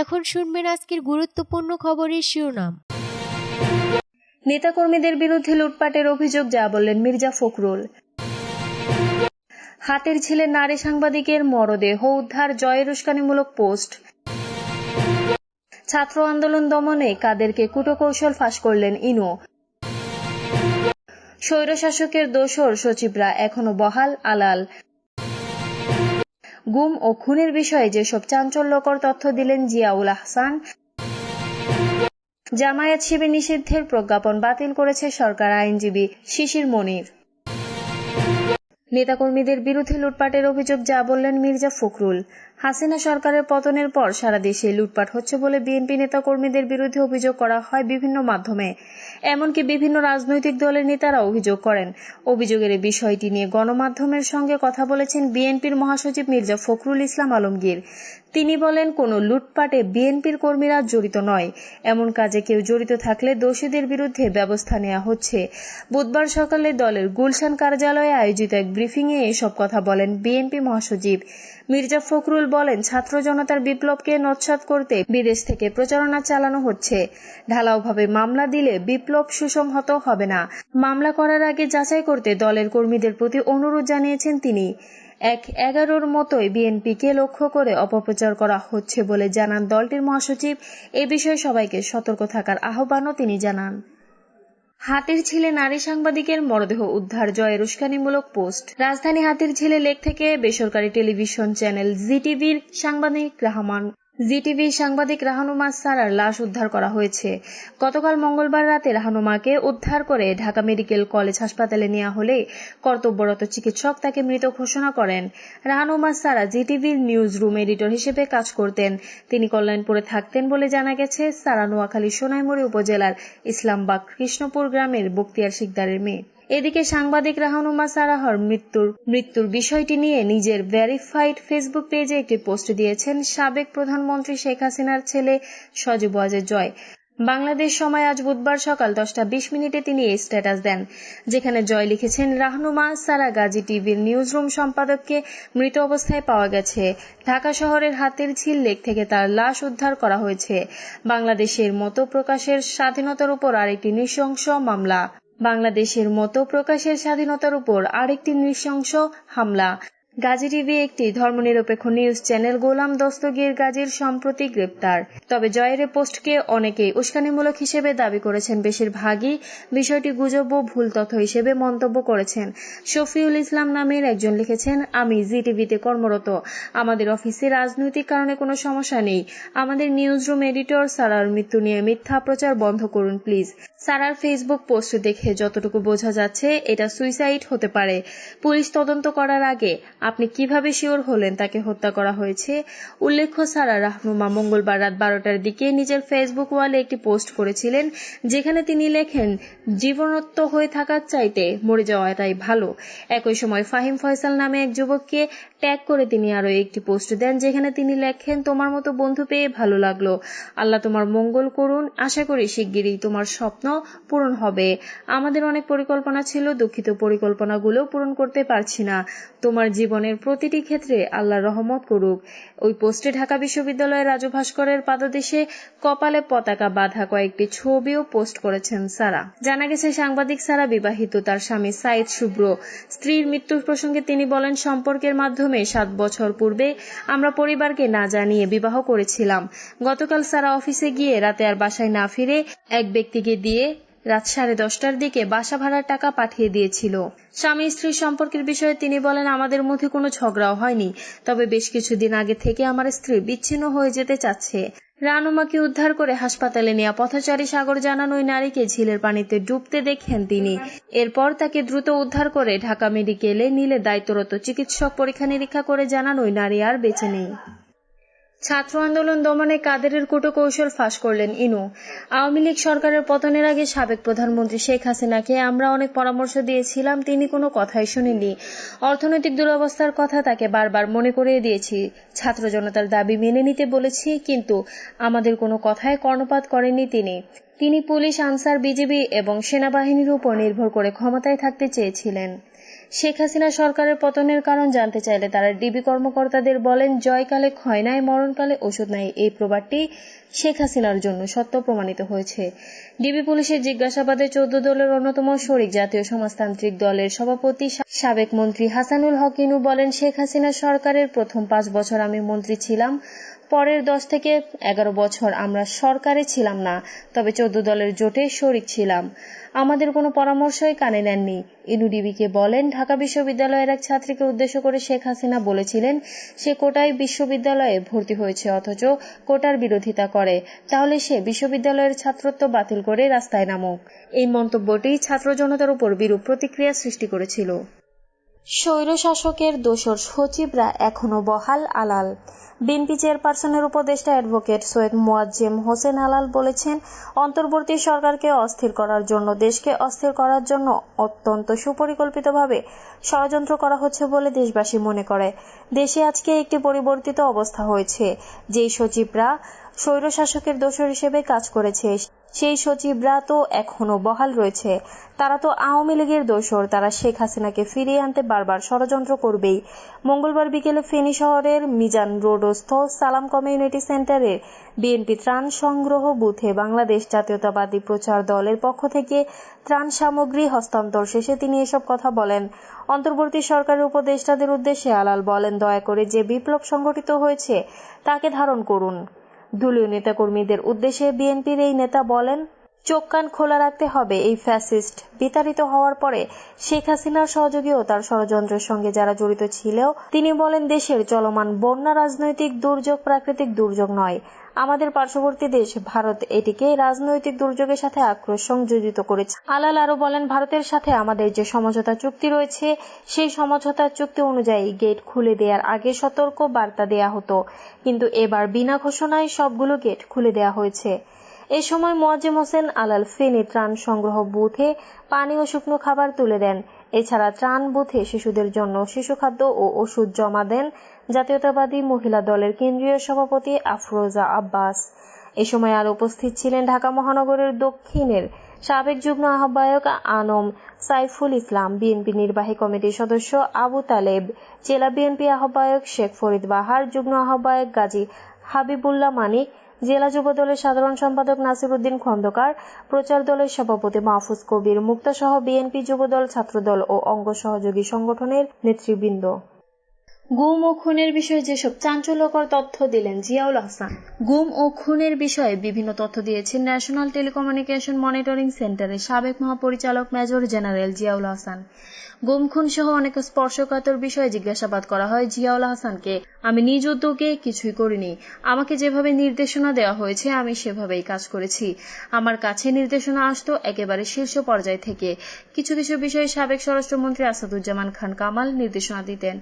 এখন শুনবেন আজকের গুরুত্বপূর্ণ খবরের শিরোনাম। নেতাকর্মীদের বিরুদ্ধে লুটপাটের অভিযোগ, যা বললেন মির্জা ফখরুল। হাতের ছিলে নারী সাংবাদিকের মরদেহ উদ্ধার, জয়ের উস্কানিমূলক পোস্ট। ছাত্র আন্দোলন দমনে কাদেরকে কুটকৌশল ফাঁস করলেন ইনু। স্বৈরশাসকের দোসর সচিবরা এখনও বহাল, আলাল। গুম ও খুনের বিষয়ে যেসব চাঞ্চল্যকর তথ্য দিলেন জিয়াউল আহসান, জামায়াত শিবির নিষিদ্ধের প্রজ্ঞাপন বাতিল করেছে সরকার আইনজীবী শিশির মনির। নেতাকর্মীদের বিরুদ্ধে লুটপাটের অভিযোগ যা বললেন মির্জা ফখরুল। হাসিনা সরকারের পতনের পর সারা দেশে লুটপাট হচ্ছে বলে বিএনপি নেতাকর্মীদের বিরুদ্ধে অভিযোগ করা হয় বিভিন্ন মাধ্যমে। এমনকি বিভিন্ন রাজনৈতিক দলের নেতারা অভিযোগ করেন। অভিযোগের বিষয়টি নিয়ে গণমাধ্যমের সঙ্গে কথা বলেছেন বিএনপির মহাসচিব মির্জা ফখরুল ইসলাম আলমগীর। তিনি বলেন, কোনো লুটপাটে বিএনপির কর্মীরা জড়িত নয়। এমন কাজে কেউ জড়িত থাকলে দোষীদের বিরুদ্ধে ব্যবস্থা নেওয়া হচ্ছে। বুধবার সকালে দলের গুলশান কার্যালয়ে আয়োজিত এক ব্রিফিংয়ে এসব কথা বলেন বিএনপি মহাসচিব। মির্জা ফখরুল বলেন, ছাত্র জনতার বিপ্লবকে নৎসাত করতে বিদেশ থেকে প্রচারণা চালানো হচ্ছে। ঢালাওভাবে মামলা দিলে বিপ্লব সুসংহত হবে না। মামলা করার আগে যাচাই করতে দলের কর্মীদের প্রতি অনুরোধ জানিয়েছেন তিনি। এক এগারোর মতোই বিএনপিকে লক্ষ্য করে অপপ্রচার করা হচ্ছে বলে জানান দলটির মহাসচিব। এ বিষয়ে সবাইকে সতর্ক থাকার আহ্বানও তিনি জানান। হাতির ছেলে নারী সাংবাদিকের মরদেহ উদ্ধার জয়ের উস্কানিমূলক পোস্ট। রাজধানী হাতির ছেলে লেক থেকে বেসরকারি টেলিভিশন চ্যানেল জিটিভির সাংবাদিক রহমান। জিটিভি সাংবাদিক রাহানুমা সারার লাশ উদ্ধার করা হয়েছে। গতকাল মঙ্গলবার রাতে রাহানুমাকে উদ্ধার করে ঢাকা মেডিকেল কলেজ হাসপাতালে নেওয়া হলে কর্তব্যরত চিকিৎসক তাকে মৃত ঘোষণা করেন। রাহানুমা সারা জিটিভির নিউজ রুম এডিটর হিসেবে কাজ করতেন। তিনি কল্যাণপুরে থাকতেন বলে জানা গেছে, সারা নোয়াখালী সোনাইমুড়ি উপজেলার ইসলামবাগ কৃষ্ণপুর গ্রামের বক্তিয়ার শিকদারের মেয়ে। এদিকে সাংবাদিক রাহানুমা সারাহর মৃত্যুর মৃত্যুর বিষয়টি নিয়ে নিজের ভেরিফাইড ফেসবুক পেজে একটি পোস্ট দিয়েছেন সাবেক প্রধানমন্ত্রী শেখ হাসিনার ছেলে সজীব ওয়াজের জয়। বাংলাদেশ সময় আজ বুধবার সকাল দশটা বিশ মিনিটে তিনি এই স্ট্যাটাস দেন, যেখানে জয় লিখেছেন, রাহনুমা, সারা গাজী টিভির নিউজ রুম সম্পাদককে মৃত অবস্থায় পাওয়া গেছে। ঢাকা শহরের হাতের ঝিল লেক থেকে তার লাশ উদ্ধার করা হয়েছে। বাংলাদেশের মতো প্রকাশের স্বাধীনতার উপর আরেকটি নৃশংস মামলা। বাংলাদেশের মতো প্রকাশের স্বাধীনতার উপর আরেকটি নৃশংস হামলা। গাজী টিভি একটি ধর্মনিরপেক্ষ নিউজ চ্যানেল গোলাম দস্তগীর গাজীর সম্প্রতি গ্রেপ্তার। তবে জয়ের পোস্টকে অনেকেই উস্কানিমূলক হিসেবে দাবি করেছেন, বেশিরভাগই বিষয়টি গুজব ও ভুল তথ্য হিসেবে মন্তব্য করেছেন। শফিউল ইসলাম নামের একজন লিখেছেন, আমি জি টিভিতে কর্মরত। আমাদের অফিসে রাজনৈতিক কারণে কোনো সমস্যা নেই। আমাদের নিউজ রুম এডিটর সারার মৃত্যু নিয়ে মিথ্যা প্রচার বন্ধ করুন, প্লিজ। সারার ফেসবুক পোস্ট দেখে যতটুকু বোঝা যাচ্ছে, এটা সুইসাইড হতে পারে। পুলিশ তদন্ত করার আগে আপনি কীভাবে শিওর হলেন তাকে হত্যা করা হয়েছে? উল্লেখ্য, সারা রাহনুমা মঙ্গলবার রাত বারোটার দিকে নিজের ফেসবুক ওয়ালে একটি পোস্ট করেছিলেন, যেখানে তিনি লেখেন, জীবনত্ব হয়ে থাকার চাইতে মরে যাওয়াটাই ভালো। একই সময় ফাহিম ফয়সাল নামে এক যুবককে ট্যাগ করে তিনি আরও একটি পোস্ট দেন, যেখানে তিনি লেখেন, তোমার মতো বন্ধু পেয়ে ভালো লাগল। আল্লাহ তোমার মঙ্গল করুন। আশা করি শিগগিরই তোমার স্বপ্ন পূরণ হবে। আমাদের অনেক পরিকল্পনা ছিল, দুঃখিত পরিকল্পনাগুলো পূরণ করতে পারছি না। তোমার জীবনের প্রতিটি ক্ষেত্রে আল্লাহ রহমত করুক। ওই পোস্টে ঢাকা বিশ্ববিদ্যালয়ের রাজু ভাস্করের পাদদেশে কপালে পতাকা বাঁধা কয়েকটি ছবিও পোস্ট করেছেন সারা। জানা গেছে, সাংবাদিক সারা বিবাহিত তার স্বামী সাইদ শুভ্র। স্ত্রীর মৃত্যুর প্রসঙ্গে তিনি বলেন, সম্পর্কের মাধ্যমে সাত বছর পূর্বে আমরা পরিবারকে না জানিয়ে বিবাহ করেছিলাম। গতকাল সারা অফিসে গিয়ে রাতে আর বাসায় না ফিরে এক ব্যক্তিকে দিয়ে রাত সাড়ে দশটার দিকে বাসা ভাড়ার টাকা পাঠিয়ে দিয়েছিল। স্বামী স্ত্রীর সম্পর্কের বিষয়ে তিনি বলেন, আমাদের মধ্যে কোনো ঝগড়াও হয়নি। তবে বেশ কিছুদিন আগে থেকে আমার স্ত্রী বিচ্ছিন্ন হয়ে যেতে চাচ্ছে। রানুমাকে উদ্ধার করে হাসপাতালে নেওয়া পথচারী সাগর জানান, ওই নারীকে ঝিলের পানিতে ডুবতে দেখেন তিনি। এরপর তাকে দ্রুত উদ্ধার করে ঢাকা মেডিকেলে নিলে দায়িত্বরত চিকিৎসক পরীক্ষা নিরীক্ষা করে জানান, ওই নারী আর বেঁচে নেই। ছাত্র আন্দোলন দমনে কাদেরের কৌশল ফাঁস করলেন ইনু। আওয়ামী লীগ সরকারের পতনের আগে সাবেক প্রধানমন্ত্রী শেখ হাসিনাকে আমরা অনেক পরামর্শ দিয়েছিলাম, তিনি কোনো কথাই শুনেননি। অর্থনৈতিক দুরবস্থার কথা তাকে বারবার মনে করিয়ে দিয়েছি। ছাত্র জনতার দাবি মেনে নিতে বলেছি, কিন্তু আমাদের কোনো কথায় কর্ণপাত করেননি তিনি। তিনি পুলিশ, আনসার, বিজিবি এবং সেনাবাহিনীর উপর নির্ভর করে ক্ষমতায় থাকতে চেয়েছিলেন। শেখ হাসিনা সরকারের পতনের কারণ জানতে চাইলে তারা ডিবি কর্মকর্তাদের বলেন, জয়কালে ক্ষয় নাই মরণকালে ওষুধ নাই। এই প্রবাদটি শেখ হাসিনার জন্য সত্য প্রমাণিত হয়েছে। ডিবি পুলিশের জিজ্ঞাসাবাদে চৌদ্দ দলের অন্যতম শরিক জাতীয় সমাজতান্ত্রিক দলের সভাপতি সাবেক মন্ত্রী হাসানুল হক ইনু বলেন, শেখ হাসিনা সরকারের প্রথম পাঁচ বছর আমি মন্ত্রী ছিলাম। পরের দশ থেকে এগারো বছর আমরা সরকারে ছিলাম না, তবে চোদ্দ দলের জোটে শরিক ছিলাম। আমাদের কোনো পরামর্শই কানে নেননি। ইনুডিবিকে বলেন, ঢাকা বিশ্ববিদ্যালয়ের এক ছাত্রীকে উদ্দেশ্য করে শেখ হাসিনা বলেছিলেন, সে কোটায় বিশ্ববিদ্যালয়ে ভর্তি হয়েছে, অথচ কোটার বিরোধিতা করে। তাহলে সে বিশ্ববিদ্যালয়ের ছাত্রত্ব বাতিল করে রাস্তায় নামুক। এই মন্তব্যটি ছাত্র জনতার উপর বিরূপ প্রতিক্রিয়া সৃষ্টি করেছিল। স্বৈরশাসকের দোসর সচিবরা এখনও বহাল, আলাল। বিএনপি চেয়ারপারসনের উপদেষ্টা অ্যাডভোকেট সৈয়দ মোয়াজ্জেম হোসেন আলাল বলেছেন, অন্তর্বর্তী সরকারকে অস্থির করার জন্য, দেশকে অস্থির করার জন্য অত্যন্ত সুপরিকল্পিতভাবে ষড়যন্ত্র করা হচ্ছে বলে দেশবাসী মনে করে। দেশে আজকে একটি পরিবর্তিত অবস্থা হয়েছে, যেই সচিবরা স্বৈরশাসকের দোসর হিসেবে কাজ করেছে। সেই সচিবরা তো এখনও বহাল রয়েছে। তারা তো আওয়ামী লীগের দোসর তারা শেখ হাসিনাকে ফিরিয়ে আনতে বারবার ষড়যন্ত্র করবেই। মঙ্গলবার বিকেলে ফেনী শহরের মিজান রোডস্থ সালাম কমিউনিটি সেন্টারে বিএনপি ত্রাণ সংগ্রহ বুথে বাংলাদেশ জাতীয়তাবাদী প্রচার দলের পক্ষ থেকে ত্রাণ সামগ্রী হস্তান্তর শেষে তিনি এসব কথা বলেন। অন্তর্বর্তী সরকারের উপদেষ্টাদের উদ্দেশ্যে আলাল বলেন, দয়া করে যে বিপ্লব সংগঠিত হয়েছে, তাকে ধারণ করুন। দলীয় নেতাকর্মীদের উদ্দেশ্যে বিএনপির এই নেতা বলেন চোখ কান খোলা রাখতে হবে এই ফ্যাসিস্ট। বিতাড়িত হওয়ার পরে শেখ হাসিনার সহযোগী ও তার ষড়যন্ত্রের সঙ্গে যারা জড়িত ছিল তিনি বলেন, দেশের চলমান বন্যা রাজনৈতিক দুর্যোগ প্রাকৃতিক দুর্যোগ নয়। আমাদের পার্শ্ববর্তী দেশ ভারত এটিকে রাজনৈতিক দুর্যোগের সাথে আক্রোশ সংযোজিত করেছে। আলাল আরও বলেন, ভারতের সাথে আমাদের যে সমঝোতা চুক্তি রয়েছে, সেই সমঝোতা চুক্তি অনুযায়ী গেট খুলে দেওয়ার আগে সতর্ক বার্তা দেয়া হতো। কিন্তু এবার বিনা ঘোষণায় সবগুলো গেট খুলে দেওয়া হয়েছে। এ সময় মোয়াজ্জেম হোসেন আলাল ফেনী ত্রাণ সংগ্রহ বুথে পানি ও শুকনো খাবার তুলে দেন। এছাড়া ত্রাণ বুথে শিশুদের জন্য শিশু খাদ্য ও ওষুধ জমা দেন জাতীয়তাবাদী মহিলা দলের কেন্দ্রীয় সভাপতি আফরোজা আব্বাস। এ সময় আর উপস্থিত ছিলেন ঢাকা মহানগরের দক্ষিণের সাবেক যুগ্ম আহ্বায়ক আনম সাইফুল ইসলাম, বিএনপি নির্বাহী কমিটির সদস্য আবু তালেব, জেলা বিএনপি আহ্বায়ক শেখ ফরিদ বাহার, যুগ্ম আহ্বায়ক গাজী হাবিবুল্লাহ মানিক জেলা যুব দলের সাধারণ সম্পাদক নাসির উদ্দিন খন্দকার, প্রচার দলের সভাপতি মাহফুজ কবির মুক্তাসহ বিএনপি যুবদল ছাত্রদল ও অঙ্গ সহযোগী সংগঠনের নেতৃবৃন্দ। গুম ও খুনের বিষয়ে যেসব চাঞ্চল্যকর তথ্য দিলেন জিয়াউল হাসান, গুম ও খুনের বিষয়ে বিভিন্ন তথ্য দিয়েছেন ন্যাশনাল টেলিকমিউনিকেশন মনিটরিং সেন্টারের সাবেক মহাপরিচালক মেজর জেনারেল জিয়াউল হাসান। গুম, খুন সহ অনেক স্পর্শকাতর বিষয়ে জিজ্ঞাসাবাদ করা হয় জিয়াউল হাসানকে। আমি নিজ উদ্যোগে কিছুই করিনি। আমাকে যেভাবে নির্দেশনা দেওয়া হয়েছে, আমি সেভাবেই কাজ করেছি। আমার কাছে নির্দেশনা আসতো একেবারে শীর্ষ পর্যায় থেকে। কিছু কিছু বিষয়ে সাবেক স্বরাষ্ট্রমন্ত্রী আসাদুজ্জামান খান কামাল নির্দেশনা দিতেন।